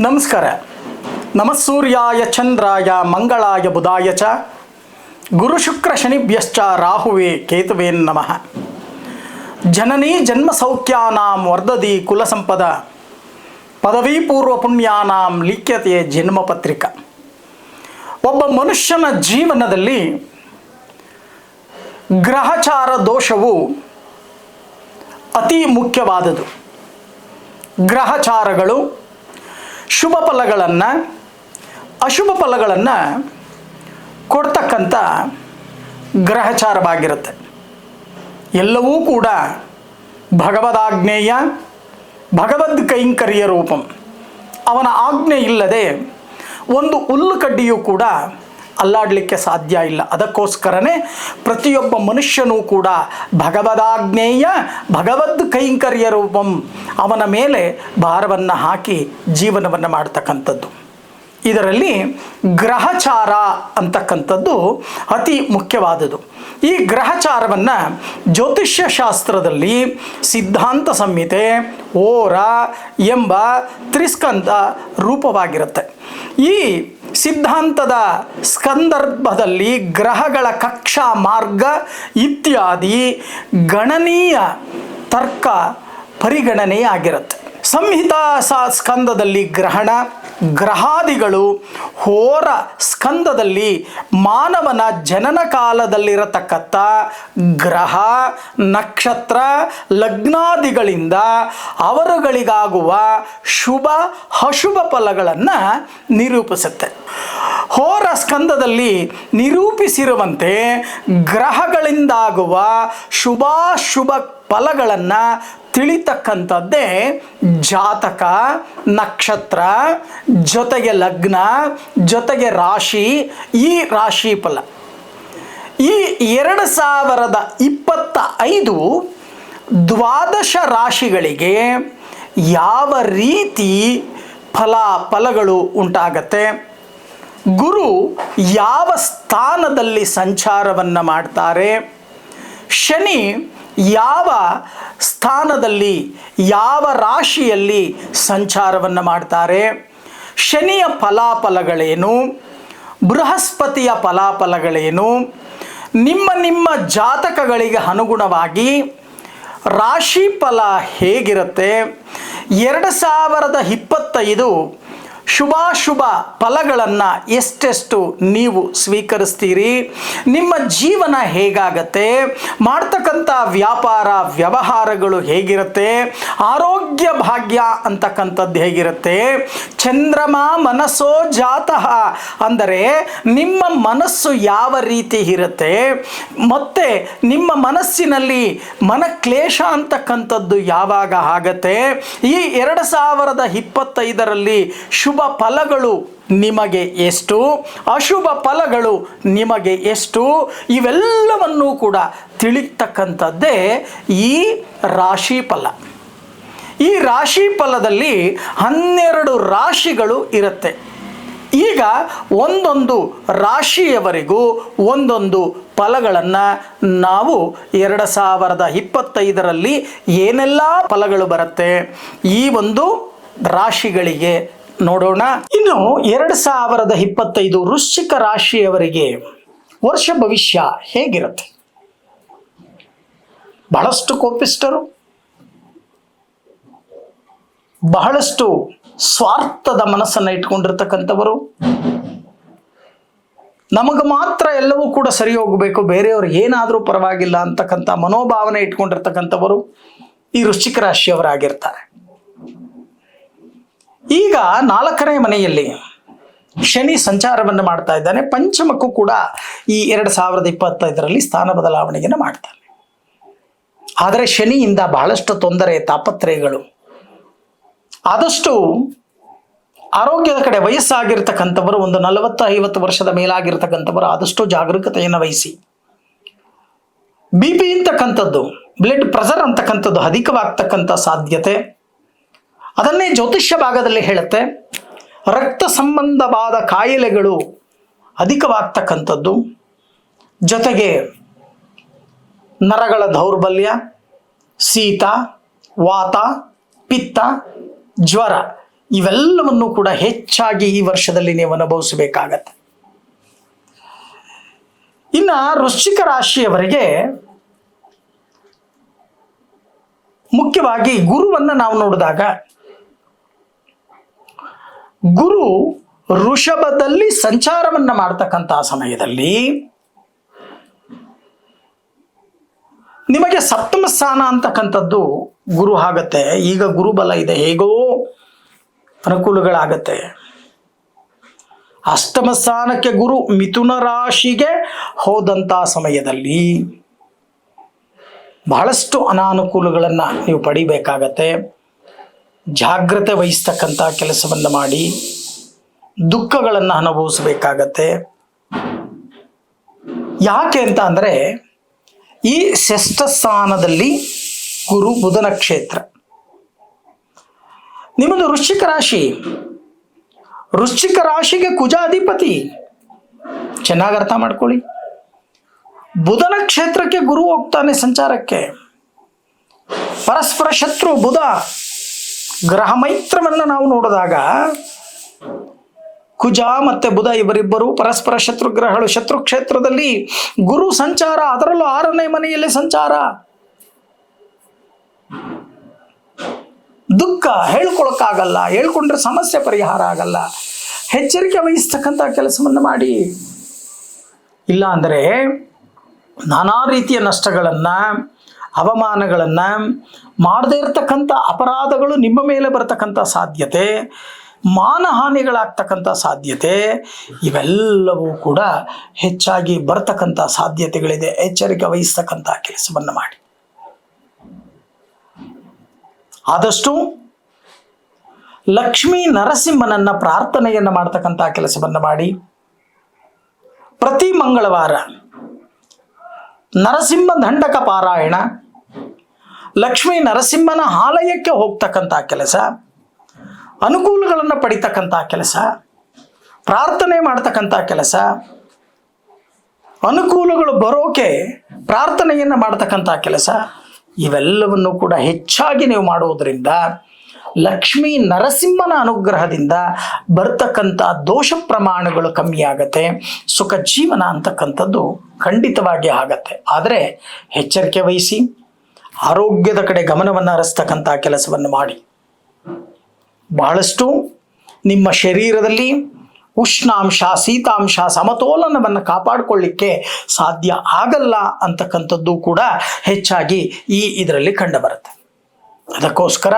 ನಮಸ್ಕಾರ. ನಮಸ್ಸೂರ್ಯಾಯ ಚಂದ್ರಾಯ ಮಂಗಳಾಯ ಬುಧಾಯ ಚ. ಗುರು ಶುಕ್ರ ಶನಿಭ್ಯಶ್ಚ ರಾಹುವೇ ಕೇತುವೇನ್ ನಮಃ. ಜನನೀ ಜನ್ಮ ಸೌಖ್ಯಾನಾಂ ವರ್ಧದಿ ಕುಲ ಸಂಪದ ಪದವಿ ಪೂರ್ವ ಪುಣ್ಯಾನಾಂ ಲಿಖ್ಯತೆ ಜನ್ಮ ಪತ್ರಿಕ ಒಬ್ಬ ಮನುಷ್ಯನ ಜೀವನದಲ್ಲಿ ಗ್ರಹಚಾರ ದೋಷವು ಅತಿ ಮುಖ್ಯವಾದದು ಗ್ರಹಚಾರಗಳು ಶುಭ ಫಲಗಳನ್ನು, ಅಶುಭ ಫಲಗಳನ್ನು ಕೊಡ್ತಕ್ಕಂಥ ಗ್ರಹಚಾರವಾಗಿರುತ್ತೆ. ಎಲ್ಲವೂ ಕೂಡ ಭಗವದಾಜ್ಞೇಯ, ಭಗವದ್ ಕೈಂಕರ್ಯ ರೂಪಂ. ಅವನ ಆಜ್ಞೆ ಇಲ್ಲದೆ ಒಂದು ಹುಲ್ಲು ಕಡ್ಡಿಯೂ ಕೂಡ ಅಲ್ಲಾಡಲಿಕ್ಕೆ ಸಾಧ್ಯ ಇಲ್ಲ. ಅದಕ್ಕೋಸ್ಕರನೇ ಪ್ರತಿಯೊಬ್ಬ ಮನುಷ್ಯನೂ ಕೂಡ ಭಗವದಾಜ್ಞೇಯ, ಭಗವದ್ ಕೈಂಕರ್ಯ ರೂಪಂ ಅವನ ಮೇಲೆ ಭಾರವನ್ನು ಹಾಕಿ ಜೀವನವನ್ನು ಮಾಡ್ತಕ್ಕಂಥದ್ದು. ಇದರಲ್ಲಿ ಗ್ರಹಚಾರ ಅಂತಕ್ಕಂಥದ್ದು ಅತಿ ಮುಖ್ಯವಾದುದು ಈ ಗ್ರಹಚಾರವನ್ನು ಜ್ಯೋತಿಷ್ಯ ಶಾಸ್ತ್ರದಲ್ಲಿ ಸಿದ್ಧಾಂತ ಸಂಹಿತೆ, ಓರ ಎಂಬ ತ್ರಿಸ್ಕಂದ ರೂಪವಾಗಿರುತ್ತೆ. ಈ ಸಿದ್ಧಾಂತದ ಸ್ಕಂದರ್ಭದಲ್ಲಿ ಗ್ರಹಗಳ ಕಕ್ಷಾ ಮಾರ್ಗ ಇತ್ಯಾದಿ ಗಣನೀಯ ತರ್ಕ ಪರಿಗಣನೆಯಾಗಿರುತ್ತೆ. ಸಂಹಿತಾ ಸ ಸ್ಕಂದದಲ್ಲಿ ಗ್ರಹಣ ಗ್ರಹಾದಿಗಳು ಹೋರ ಸ್ಕಂದದಲ್ಲಿ ಮಾನವನ ಜನನ ಕಾಲದಲ್ಲಿರತಕ್ಕಂಥ ಗ್ರಹ, ನಕ್ಷತ್ರ, ಲಗ್ನಾದಿಗಳಿಂದ ಅವರುಗಳಿಗಾಗುವ ಶುಭ, ಅಶುಭ ಫಲಗಳನ್ನು ನಿರೂಪಿಸುತ್ತೆ. ಹೋರ ಸ್ಕಂದದಲ್ಲಿ ನಿರೂಪಿಸಿರುವಂತೆ ಗ್ರಹಗಳಿಂದಾಗುವ ಶುಭಾಶುಭ ಫಲಗಳನ್ನು ತಿಳಿತಕ್ಕಂಥದ್ದೇ ಜಾತಕ, ನಕ್ಷತ್ರ, ಜೊತೆಗೆ ಲಗ್ನ, ಜೊತೆಗೆ ರಾಶಿ, ಈ ರಾಶಿ ಫಲ ಈ ಎರಡು ಸಾವಿರದ ಇಪ್ಪತ್ತ ಐದು ದ್ವಾದಶ ರಾಶಿಗಳಿಗೆ ಯಾವ ರೀತಿ ಫಲ ಫಲಗಳು ಉಂಟಾಗತ್ತೆ? ಗುರು ಯಾವ ಸ್ಥಾನದಲ್ಲಿ ಸಂಚಾರವನ್ನು ಮಾಡ್ತಾರೆ? ಶನಿ ಯಾವ ಸ್ಥಾನದಲ್ಲಿ, ಯಾವ ರಾಶಿಯಲ್ಲಿ ಸಂಚಾರವನ್ನು ಮಾಡ್ತಾರೆ? ಶನಿಯ ಫಲಾಫಲಗಳೇನು? ಬೃಹಸ್ಪತಿಯ ಫಲಾಫಲಗಳೇನು? ನಿಮ್ಮ ನಿಮ್ಮ ಜಾತಕಗಳಿಗೆ ಅನುಗುಣವಾಗಿ ರಾಶಿ ಫಲ ಹೇಗಿರುತ್ತೆ? ಎರಡು ಸಾವಿರದ ಇಪ್ಪತ್ತೈದು ಶುಭಾಶುಭ ಫಲಗಳನ್ನು ಎಷ್ಟೆಷ್ಟು ನೀವು ಸ್ವೀಕರಿಸ್ತೀರಿ? ನಿಮ್ಮ ಜೀವನ ಹೇಗಾಗತ್ತೆ? ಮಾಡ್ತಕ್ಕಂಥ ವ್ಯಾಪಾರ ವ್ಯವಹಾರಗಳು ಹೇಗಿರುತ್ತೆ? ಆರೋಗ್ಯ ಭಾಗ್ಯ ಅಂತಕ್ಕಂಥದ್ದು ಹೇಗಿರುತ್ತೆ? ಚಂದ್ರಮ ಮನಸ್ಸೋ ಜಾತಃ ಅಂದರೆ ನಿಮ್ಮ ಮನಸ್ಸು ಯಾವ ರೀತಿ ಇರುತ್ತೆ? ಮತ್ತು ನಿಮ್ಮ ಮನಸ್ಸಿನಲ್ಲಿ ಮನಕ್ಲೇಶ ಅಂತಕ್ಕಂಥದ್ದು ಯಾವಾಗ ಆಗತ್ತೆ? ಈ ಎರಡು ಸಾವಿರದ ಇಪ್ಪತ್ತೈದರಲ್ಲಿ ಶುಭ ಫಲಗಳು ನಿಮಗೆ ಎಷ್ಟು? ಅಶುಭ ಫಲಗಳು ನಿಮಗೆ ಎಷ್ಟು? ಇವೆಲ್ಲವನ್ನೂ ಕೂಡ ತಿಳಿತಕ್ಕಂಥದ್ದೇ ಈ ರಾಶಿ ಫಲ. ಈ ರಾಶಿ ಫಲದಲ್ಲಿ ಹನ್ನೆರಡು ರಾಶಿಗಳು ಇರುತ್ತೆ. ಈಗ ಒಂದೊಂದು ರಾಶಿಯವರೆಗೂ ಒಂದೊಂದು ಫಲಗಳನ್ನು ನಾವು ಎರಡು ಸಾವಿರದ ಇಪ್ಪತ್ತೈದರಲ್ಲಿ ಏನೆಲ್ಲ ಫಲಗಳು ಬರುತ್ತೆ? ಈ ಒಂದು ರಾಶಿಗಳಿಗೆ ನೋಡೋಣ. ಇನ್ನು ಎರಡು ಸಾವಿರದ ಇಪ್ಪತ್ತೈದು ವೃಶ್ಚಿಕ ರಾಶಿಯವರಿಗೆ ವರ್ಷ ಭವಿಷ್ಯ ಹೇಗಿರುತ್ತೆ? ಬಹಳಷ್ಟು ಕೋಪಿಸ್ಟರು ಬಹಳಷ್ಟು ಸ್ವಾರ್ಥದ ಮನಸ್ಸನ್ನು ಇಟ್ಕೊಂಡಿರ್ತಕ್ಕಂಥವರು, ನಮಗೆ ಮಾತ್ರ ಎಲ್ಲವೂ ಕೂಡ ಸರಿ ಹೋಗಬೇಕು, ಬೇರೆಯವರು ಏನಾದರೂ ಪರವಾಗಿಲ್ಲ ಅಂತಕ್ಕಂಥ ಮನೋಭಾವನೆ ಇಟ್ಕೊಂಡಿರ್ತಕ್ಕಂಥವರು ಈ ವೃಶ್ಚಿಕ ರಾಶಿಯವರಾಗಿರ್ತಾರೆ. ಈಗ ನಾಲ್ಕನೇ ಮನೆಯಲ್ಲಿ ಶನಿ ಸಂಚಾರವನ್ನು ಮಾಡ್ತಾ ಇದ್ದಾನೆ. ಪಂಚಮಕ್ಕೂ ಕೂಡ ಈ ಎರಡು ಸಾವಿರದ ಇಪ್ಪತ್ತೈದರಲ್ಲಿ ಸ್ಥಾನ ಬದಲಾವಣೆಯನ್ನು ಮಾಡ್ತಾನೆ. ಆದರೆ ಶನಿಯಿಂದ ಬಹಳಷ್ಟು ತೊಂದರೆ, ತಾಪತ್ರಯಗಳು. ಆದಷ್ಟು ಆರೋಗ್ಯದ ಕಡೆ ವಯಸ್ಸಾಗಿರ್ತಕ್ಕಂಥವರು, ಒಂದು ನಲವತ್ತು ಐವತ್ತು ವರ್ಷದ ಮೇಲಾಗಿರ್ತಕ್ಕಂಥವರು ಆದಷ್ಟು ಜಾಗರೂಕತೆಯನ್ನು ವಹಿಸಿ. ಬಿ ಪಿ ಅಂತಕ್ಕಂಥದ್ದು ಬ್ಲಡ್ ಪ್ರೆಷರ್ ಅಂತಕ್ಕಂಥದ್ದು ಅಧಿಕವಾಗ್ತಕ್ಕಂಥ ಸಾಧ್ಯತೆ. ಅದನ್ನೇ ಜ್ಯೋತಿಷ್ಯ ಭಾಗದಲ್ಲಿ ಹೇಳುತ್ತೆ. ರಕ್ತ ಸಂಬಂಧವಾದ ಕಾಯಿಲೆಗಳು ಅಧಿಕವಾಗ್ತಕ್ಕಂಥದ್ದು. ಜೊತೆಗೆ ನರಗಳ ದೌರ್ಬಲ್ಯ, ಶೀತ, ವಾತ, ಪಿತ್ತ, ಜ್ವರ ಇವೆಲ್ಲವನ್ನು ಕೂಡ ಹೆಚ್ಚಾಗಿ ಈ ವರ್ಷದಲ್ಲಿ ನೀವು ಅನುಭವಿಸಬೇಕಾಗತ್ತೆ. ಇನ್ನು ವೃಶ್ಚಿಕ ರಾಶಿಯವರಿಗೆ ಮುಖ್ಯವಾಗಿ ಗುರುವನ್ನು ನಾವು ನೋಡಿದಾಗ ಗುರು ಋಷಭದಲ್ಲಿ ಸಂಚಾರವನ್ನು ಮಾಡ್ತಕ್ಕಂತಹ ಸಮಯದಲ್ಲಿ ನಿಮಗೆ ಸಪ್ತಮ ಸ್ಥಾನ ಅಂತಕ್ಕಂಥದ್ದು ಗುರು ಆಗತ್ತೆ. ಈಗ ಗುರುಬಲ ಇದೆ. ಹೇಗೋ ಅನುಕೂಲಗಳಾಗತ್ತೆ. ಅಷ್ಟಮ ಸ್ಥಾನಕ್ಕೆ ಗುರು ಮಿಥುನ ರಾಶಿಗೆ ಹೋದಂಥ ಸಮಯದಲ್ಲಿ ಬಹಳಷ್ಟು ಅನಾನುಕೂಲಗಳನ್ನು ನೀವು ಪಡಿಬೇಕಾಗತ್ತೆ. ಜಾಗ್ರತೆ ವಹಿಸ್ತಕ್ಕಂಥ ಕೆಲಸವನ್ನು ಮಾಡಿ ದುಃಖಗಳನ್ನು ಅನುಭವಿಸಬೇಕಾಗತ್ತೆ. ಯಾಕೆ ಅಂತ ಅಂದರೆ ಈ ಸ್ಥಾನದಲ್ಲಿ ಗುರು ಬುಧನ ಕ್ಷೇತ್ರ. ನಿಮ್ಮದು ವೃಶ್ಚಿಕ ರಾಶಿ. ವೃಶ್ಚಿಕ ರಾಶಿಗೆ ಕುಜಾಧಿಪತಿ. ಚೆನ್ನಾಗಿ ಅರ್ಥ ಮಾಡ್ಕೊಳ್ಳಿ. ಬುಧನ ಕ್ಷೇತ್ರಕ್ಕೆ ಗುರು ಹೋಗ್ತಾನೆ ಸಂಚಾರಕ್ಕೆ. ಪರಸ್ಪರ ಶತ್ರು ಬುಧ. ಗ್ರಹ ಮೈತ್ರವನ್ನು ನಾವು ನೋಡಿದಾಗ ಕುಜ ಮತ್ತೆ ಬುಧ ಇವರಿಬ್ಬರು ಪರಸ್ಪರ ಶತ್ರು ಗ್ರಹಗಳು ಶತ್ರು ಕ್ಷೇತ್ರದಲ್ಲಿ ಗುರು ಸಂಚಾರ, ಅದರಲ್ಲೂ ಆರನೇ ಮನೆಯಲ್ಲಿ ಸಂಚಾರ. ದುಃಖ ಹೇಳ್ಕೊಳಕ್ಕಾಗಲ್ಲ, ಹೇಳ್ಕೊಂಡ್ರೆ ಸಮಸ್ಯೆ ಪರಿಹಾರ ಆಗಲ್ಲ. ಎಚ್ಚರಿಕೆ ವಹಿಸ್ತಕ್ಕಂಥ ಕೆಲಸವನ್ನು ಮಾಡಿ. ಇಲ್ಲ ಅಂದರೆ ನಾನಾ ರೀತಿಯ ನಷ್ಟಗಳನ್ನು ಅವಮಾನಗಳನ್ನು ಮಾಡದೇ ಇರತಕ್ಕಂಥ ಅಪರಾಧಗಳು ನಿಮ್ಮ ಮೇಲೆ ಬರತಕ್ಕಂಥ ಸಾಧ್ಯತೆ, ಮಾನಹಾನಿಗಳಾಗ್ತಕ್ಕಂಥ ಸಾಧ್ಯತೆ, ಇವೆಲ್ಲವೂ ಕೂಡ ಹೆಚ್ಚಾಗಿ ಬರ್ತಕ್ಕಂಥ ಸಾಧ್ಯತೆಗಳಿದೆ. ಎಚ್ಚರಿಕೆ ವಹಿಸ್ತಕ್ಕಂಥ ಕೆಲಸವನ್ನು ಮಾಡಿ. ಆದಷ್ಟು ಲಕ್ಷ್ಮೀ ನರಸಿಂಹನನ್ನ ಪ್ರಾರ್ಥನೆಯನ್ನು ಮಾಡ್ತಕ್ಕಂಥ ಕೆಲಸವನ್ನು ಮಾಡಿ. ಪ್ರತಿ ಮಂಗಳವಾರ ನರಸಿಂಹ ದಂಡಕ ಪಾರಾಯಣ ಲಕ್ಷ್ಮೀ ನರಸಿಂಹನ ಆಲಯಕ್ಕೆ ಹೋಗ್ತಕ್ಕಂಥ ಕೆಲಸ, ಅನುಕೂಲಗಳನ್ನು ಪಡಿತಕ್ಕಂಥ ಕೆಲಸ, ಪ್ರಾರ್ಥನೆ ಮಾಡ್ತಕ್ಕಂಥ ಕೆಲಸ, ಅನುಕೂಲಗಳು ಬರೋಕೆ ಪ್ರಾರ್ಥನೆಯನ್ನು ಮಾಡ್ತಕ್ಕಂಥ ಕೆಲಸ, ಇವೆಲ್ಲವನ್ನು ಕೂಡ ಹೆಚ್ಚಾಗಿ ನೀವು ಮಾಡುವುದರಿಂದ ಲಕ್ಷ್ಮೀ ನರಸಿಂಹನ ಅನುಗ್ರಹದಿಂದ ಬರ್ತಕ್ಕಂಥ ದೋಷ ಪ್ರಮಾಣಗಳು ಕಮ್ಮಿ ಆಗತ್ತೆ, ಸುಖ ಜೀವನ ಅಂತಕ್ಕಂಥದ್ದು ಖಂಡಿತವಾಗಿ ಆಗತ್ತೆ. ಆದರೆ ಎಚ್ಚರಿಕೆ ವಹಿಸಿ ಆರೋಗ್ಯದ ಕಡೆ ಗಮನವನ್ನು ಹರಿಸ್ತಕ್ಕಂಥ ಕೆಲಸವನ್ನು ಮಾಡಿ. ಬಹಳಷ್ಟು ನಿಮ್ಮ ಶರೀರದಲ್ಲಿ ಉಷ್ಣಾಂಶ, ಶೀತಾಂಶ, ಸಮತೋಲನವನ್ನು ಕಾಪಾಡಿಕೊಳ್ಳಿಕ್ಕೆ ಸಾಧ್ಯ ಆಗಲ್ಲ ಅಂತಕ್ಕಂಥದ್ದು ಕೂಡ ಹೆಚ್ಚಾಗಿ ಈ ಇದರಲ್ಲಿ ಕಂಡುಬರುತ್ತೆ. ಅದಕ್ಕೋಸ್ಕರ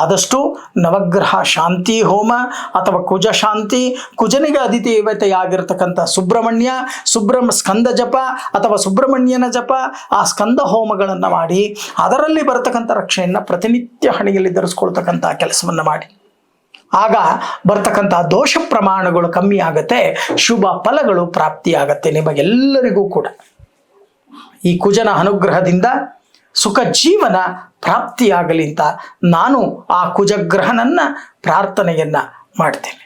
ಆದಷ್ಟು ನವಗ್ರಹ ಶಾಂತಿ ಹೋಮ ಅಥವಾ ಕುಜ ಶಾಂತಿ, ಕುಜನಿಗೆ ಅಧಿದೇವತೆಯಾಗಿರ್ತಕ್ಕಂಥ ಸುಬ್ರಹ್ಮಣ್ಯ, ಸುಬ್ರಹ್ಮ ಸ್ಕಂದ ಜಪ ಅಥವಾ ಸುಬ್ರಹ್ಮಣ್ಯನ ಜಪ ಆ ಸ್ಕಂದ ಹೋಮಗಳನ್ನು ಮಾಡಿ ಅದರಲ್ಲಿ ಬರತಕ್ಕಂಥ ರಕ್ಷೆಯನ್ನು ಪ್ರತಿನಿತ್ಯ ಹಣೆಯಲ್ಲಿ ಧರಿಸ್ಕೊಳ್ತಕ್ಕಂಥ ಕೆಲಸವನ್ನು ಮಾಡಿ. ಆಗ ಬರ್ತಕ್ಕಂಥ ದೋಷ ಪ್ರಮಾಣಗಳು ಕಮ್ಮಿ ಆಗತ್ತೆ, ಶುಭ ಫಲಗಳು ಪ್ರಾಪ್ತಿಯಾಗತ್ತೆ ನಿಮಗೆಲ್ಲರಿಗೂ ಕೂಡ. ಈ ಕುಜನ ಅನುಗ್ರಹದಿಂದ ಸುಖ ಜೀವನ ಪ್ರಾಪ್ತಿಯಾಗಲಿ ಅಂತ ನಾನು ಆ ಕುಜಗ್ರಹನನ್ನ ಪ್ರಾರ್ಥನೆಯನ್ನ ಮಾಡ್ತೇನೆ.